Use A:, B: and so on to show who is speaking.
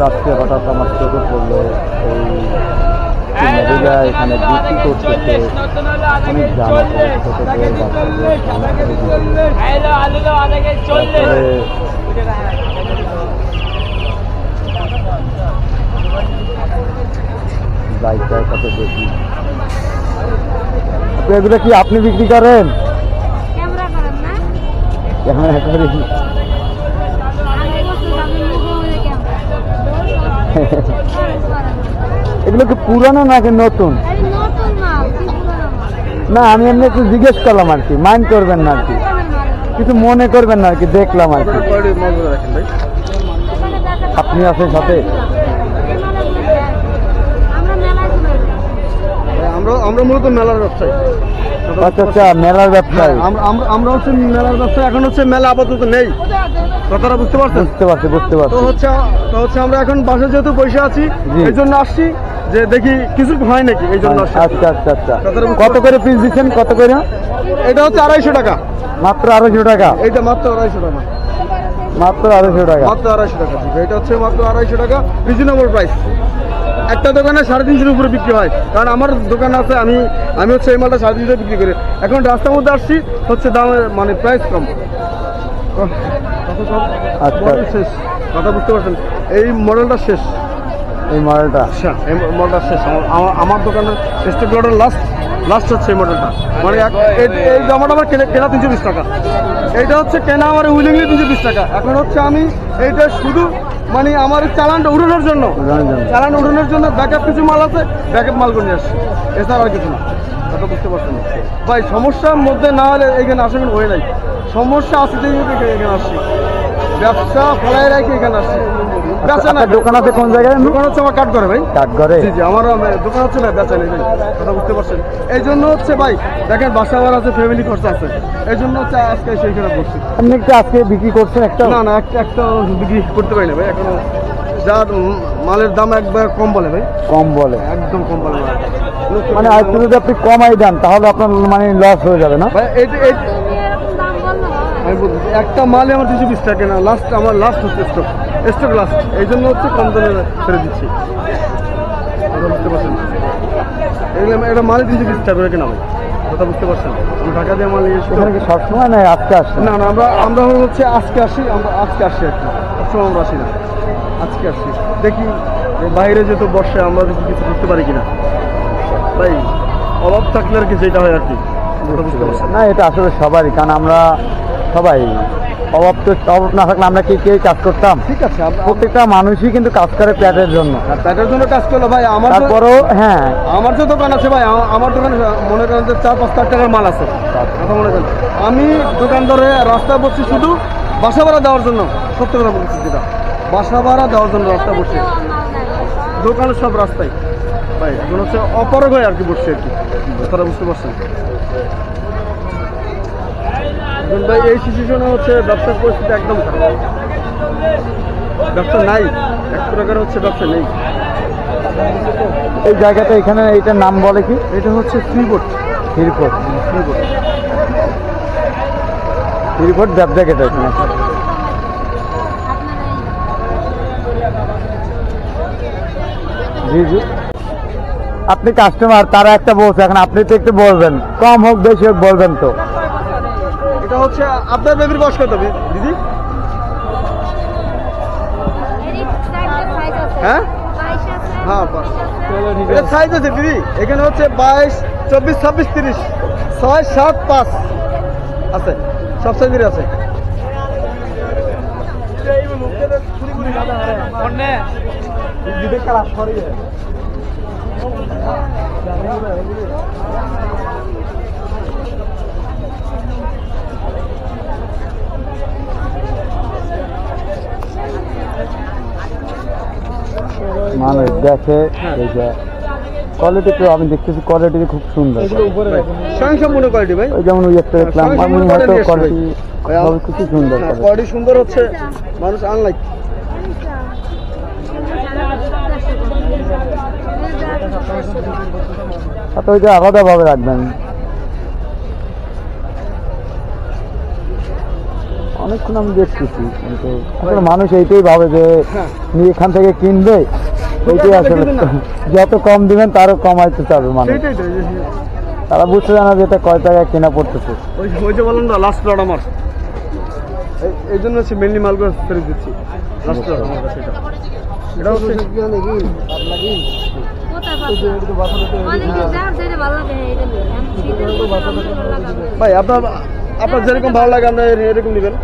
A: রাত্রে হঠাৎ আমার চোখে পড়ল এই এখানে বিক্রি করতেছে। অনেক জামা এগুলো কি আপনি বিক্রি করেন? এগুলো কি পুরানো নাকি নতুন? না, আমি এমনি একটু জিজ্ঞেস করলাম আর কি মাইন্ড করবেন না আর কি। কিছু মনে করবেন না আর কি, দেখলাম আর কি। আপনি আছেন সাথে।
B: আমরা
C: আমরা মূলত মেলার ব্যবসায়ী।
A: আচ্ছা আচ্ছা মেলার ব্যবসায়।
C: আমরা আমরা হচ্ছে মেলার ব্যবসায়ী এখন হচ্ছে মেলা আপাতত নেই। কথাটা বুঝতে পারছেন?
A: বুঝতে পারছি বুঝতে
C: তো
A: পারছি
C: হচ্ছে তো হচ্ছে আমরা এখন বাসে যেহেতু বসে আছি এই জন্য আসছি যে দেখি কিছু হয় নাকি এই জন্য
A: আচ্ছা আচ্ছা আচ্ছা। কত করে পিস দিচ্ছেন? কত করে?
C: এটা হচ্ছে আড়াইশো টাকা।
A: মাত্র আড়াইশো টাকা?
C: এইটা মাত্র আড়াইশো টাকা।
A: মাত্র আড়াইশো টাকা।
C: মাত্র আড়াইশো টাকা। এটা হচ্ছে মাত্র আড়াইশো টাকা। রিজনেবল প্রাইস একটা দোকানে সাড়ে তিনশোর উপরে বিক্রি হয়। কারণ আমার দোকান আছে আমি আমি হচ্ছে এই মালটা সাড়ে তিনশো বিক্রি করি। এখন রাস্তার মধ্যে আসছি হচ্ছে দামের মানে প্রাইস কম?
A: আচ্ছা।
C: শেষ। কথা বুঝতে পারছেন? এই মডেলটা শেষ।
A: এই মডেলটা
C: আচ্ছা এই মডেলটা শেষ। আমার- আমার দোকানের স্টেক লটের লাস্ট লাস্ট হচ্ছে এই মডেলটা মানে এই- জামাটা আমার কেনা কেনা তিনশো বিশ টাকা। এইটা হচ্ছে কেনা আমার উইলিংলি তিনশো বিশ টাকা। এখন হচ্ছে আমি এইটা শুধু মানে আমার চালানটা উড়ানোর জন্য। চালান উড়ানোর জন্য ব্যাকআপ কিছু মাল আছে ব্যাকআপ মাল করে আসছে। এছাড়া আর কিছু না। কথা বুঝতে পারছেন না। ভাই সমস্যার মধ্যে না হলে এখানে আসার হয়ে নাই। সমস্যা আছে এখানে আসছি। ব্যবসা ফলাই রাখি এখানে আসছি। বেচা না
A: আপনার দোকান আছে কোন জায়গায়?
C: দোকান হচ্ছে আমার কাঠ করে ভাই।
A: কাঠঘরে?
C: জি জি আমার দোকান হচ্ছে না বেচা নেই ভাই। কথা বুঝতে পারছেন? এই জন্য হচ্ছে ভাই দেখেন বাসা ভাড়া আছে ফ্যামিলি খরচা আছে। এই জন্য হচ্ছে আজকে সেইখানে বসছি
A: আপনি কি আজকে বিক্রি করছেন একটা?
C: না না একটা একটা বিক্রি করতে পারি না ভাই। এখনও যার মালের দাম একবার কম বলে ভাই।
A: কম বলে।
C: একদম কম বলে।
A: মানে আজকে যদি আপনি কমাই দেন তাহলে আপনার মানে লস হয়ে যাবে না?
C: একটা মালে আমার দুশো বিশ টাকা না লাস্ট আমার লাস্ট হচ্ছে স্টক স্টক লাস্ট এই জন্য হচ্ছে কম দামে ছেড়ে দিচ্ছি। কথা বুঝতে পারছেন? এগুলো একটা মালে দুশো বিশ টাকা করে কেনা কথা বুঝতে পারছেন? টাকা দিয়ে মাল
A: সবসময় না আজকে আসছে?
C: না না আমরা আমরা হচ্ছে আজকে আসি আমরা আজকে আসি আর কি। সবসময় আমরা আসি না। আজকে আসি। দেখি বাইরে যেহেতু বর্ষায় আমরা যদি কিছু করতে পারি কিনা। ভাই অভাব থাকলে আর কি যেটা হয় আর কি।
A: না এটা আসলে সবারই কারণ আমরা সবাই। অভাব তো অভাব না থাকলে আমরা কি কে কাজ করতাম?
C: ঠিক আছে
A: প্রত্যেকটা মানুষই কিন্তু কাজ করে প্যাটের জন্য।
C: আর প্যাটের জন্য কাজ করল ভাই আমার তো-
A: তারপরেও হ্যাঁ।
C: আমার যে দোকান আছে ভাই আমার দোকানে মনে করেন যে চার পাঁচ লাখ টাকার মাল আছে। কথা মনে করেন। আমি দোকান ধরে রাস্তায় বসছি শুধু বাসা ভাড়া দেওয়ার জন্য। সত্য কথা বলছি যেটা। বাসা ভাড়া দেওয়ার জন্য রাস্তায় বসছি। দোকানের সব রাস্তায়। ভাই এখন হচ্ছে অপারগ হয়ে আর কি বসছে আর কি। কথাটা বুঝতে পারছেন? ভাই এই সিচুয়েশনে হচ্ছে ব্যবসার পরিস্থিতি একদম খারাপ। ব্যবসা নাই। এক প্রকার হচ্ছে ব্যবসা নেই।
A: এই জায়গাটা এখানে এইটার নাম বলে কি?
C: এটা হচ্ছে ফ্রিবোর্ড
A: হিরফোর্ট ব্যবসা কেটে এখানে। জি জি। আপনি কাস্টমার তারা একটা বলছে এখন আপনি তো একটু বলবেন। কম হোক বেশি হোক বলবেন তো।
C: হচ্ছে, আপনার বেবির বয়স কত, দিদি? হ্যাঁ? হ্যাঁ। এটা সাইজ আছে, দিদি। এখানে হচ্ছে বাইশ, চব্বিশ, ছাব্বিশ, তিরিশ। ছয়, সাত, পাঁচ। আছে, সব সাইজেরই আছে।
A: মানুষ দেখে এই যে কোয়ালিটি তো আমি দেখতেছি কোয়ালিটি খুব সুন্দর।
C: স্বয়ংসম্পূর্ণ কোয়ালিটি ভাই।
A: ওই যেমন ওই একটা দেখলাম আমি হয়তো কোয়ালিটি
C: ভাই।
A: সব কিছু সুন্দর
C: কোয়ালিটি সুন্দর হচ্ছে মানুষ আনলাইক
A: আর তো ওইটা আলাদাভাবে রাখবেন। অনেকক্ষণ আমি দেখতেছি কিন্তু মানুষ এইটাই ভাবে যে উনি এখান থেকে কিনবে এইটাই আসলে যত কম দিবেন তারও কমাইতে চাবে মানুষ।
C: যে-
A: তারা বুঝতে জানা যে এটা কয় টাকায় কেনা পড়তেছে।
C: ওই যে বললাম না লাস্ট লট আমার। এই- জন্য হচ্ছে মেনলি মালগুলো ফেরত দিচ্ছি। লাস্ট লট আমার কাছে এটা। ভাই আপনার আপনার যেরকম ভালো লাগে আপনি এরকম নেবেন।